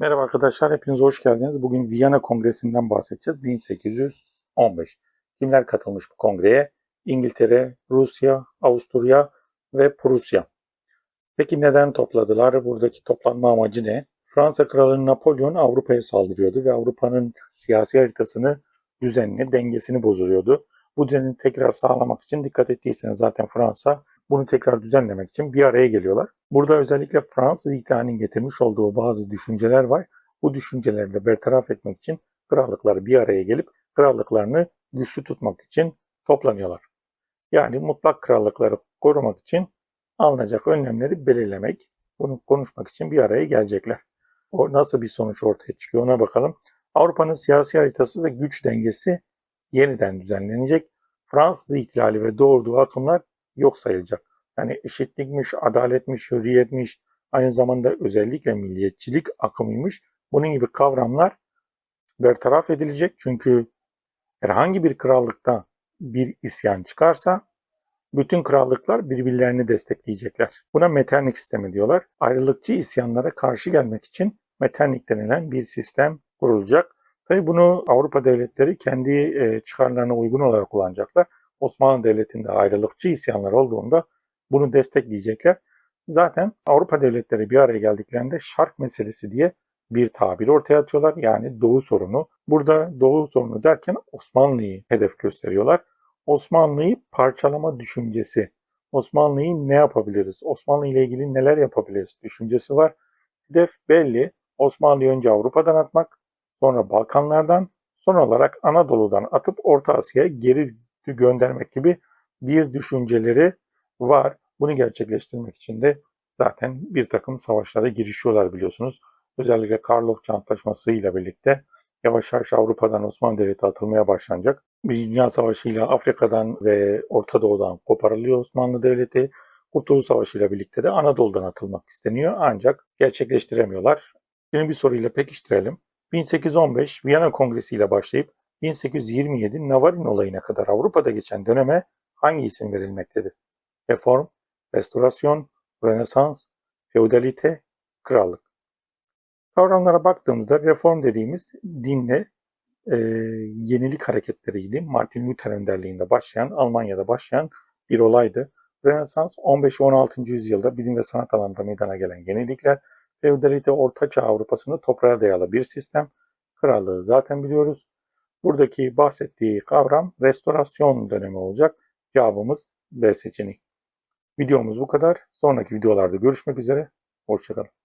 Merhaba arkadaşlar, hepiniz hoş geldiniz. Bugün Viyana Kongresi'nden bahsedeceğiz. 1815. Kimler katılmış bu kongreye? İngiltere, Rusya, Avusturya ve Prusya. Peki neden topladılar? Buradaki toplanma amacı ne? Fransa Kralı Napolyon Avrupa'ya saldırıyordu ve Avrupa'nın siyasi haritasını, düzenini, dengesini bozuyordu. Bu düzeni tekrar sağlamak için dikkat ettiyseniz zaten Fransa bunu tekrar düzenlemek için bir araya geliyorlar. Burada özellikle Fransız ihtilalinin getirmiş olduğu bazı düşünceler var. Bu düşünceleri de bertaraf etmek için krallıkları bir araya gelip krallıklarını güçlü tutmak için toplanıyorlar. Yani mutlak krallıkları korumak için alınacak önlemleri belirlemek, bunu konuşmak için bir araya gelecekler. O nasıl bir sonuç ortaya çıkıyor ona bakalım. Avrupa'nın siyasi haritası ve güç dengesi yeniden düzenlenecek. Fransız ihtilali ve doğurduğu akımlar yok sayılacak. Yani eşitlikmiş, adaletmiş, hürriyetmiş, aynı zamanda özellikle milliyetçilik akımıymış. Bunun gibi kavramlar bertaraf edilecek. Çünkü herhangi bir krallıkta bir isyan çıkarsa bütün krallıklar birbirlerini destekleyecekler. Buna Metternich sistemi diyorlar. Ayrılıkçı isyanlara karşı gelmek için Metternich denilen bir sistem kurulacak. Tabii bunu Avrupa devletleri kendi çıkarlarına uygun olarak kullanacaklar. Osmanlı Devleti'nde ayrılıkçı isyanlar olduğunda bunu destekleyecekler. Zaten Avrupa devletleri bir araya geldiklerinde şark meselesi diye bir tabir ortaya atıyorlar. Yani Doğu sorunu. Burada Doğu sorunu derken Osmanlı'yı hedef gösteriyorlar. Osmanlı'yı parçalama düşüncesi. Osmanlı'yı ne yapabiliriz? Osmanlı ile ilgili neler yapabiliriz? Düşüncesi var. Hedef belli. Osmanlı'yı önce Avrupa'dan atmak, sonra Balkanlardan, son olarak Anadolu'dan atıp Orta Asya'ya geri göndermek gibi bir düşünceleri var. Bunu gerçekleştirmek için de zaten bir takım savaşlara girişiyorlar biliyorsunuz. Özellikle Karlofça Antlaşması ile birlikte yavaş yavaş Avrupa'dan Osmanlı Devleti atılmaya başlanacak. Bir Dünya Savaşı ile Afrika'dan ve Orta Doğu'dan koparılıyor Osmanlı Devleti. Kurtuluş Savaşı ile birlikte de Anadolu'dan atılmak isteniyor ancak gerçekleştiremiyorlar. Şimdi bir soruyla pekiştirelim. 1815 Viyana Kongresi ile başlayıp 1827 Navarin olayına kadar Avrupa'da geçen döneme hangi isim verilmektedir? Reform, restorasyon, rönesans, feodalite, krallık. Kavramlara baktığımızda reform dediğimiz dinle e, yenilik hareketleriydi. Martin Luther önderliğinde başlayan, Almanya'da başlayan bir olaydı. Rönesans 15 ve 16. yüzyılda bilim ve sanat alanında meydana gelen yenilikler, feodalite Ortaçağ Avrupa'sında toprağa dayalı bir sistem, krallığı zaten biliyoruz. Buradaki bahsettiği kavram restorasyon dönemi olacak. Cevabımız B seçeneği. Videomuz bu kadar. Sonraki videolarda görüşmek üzere. Hoşçakalın.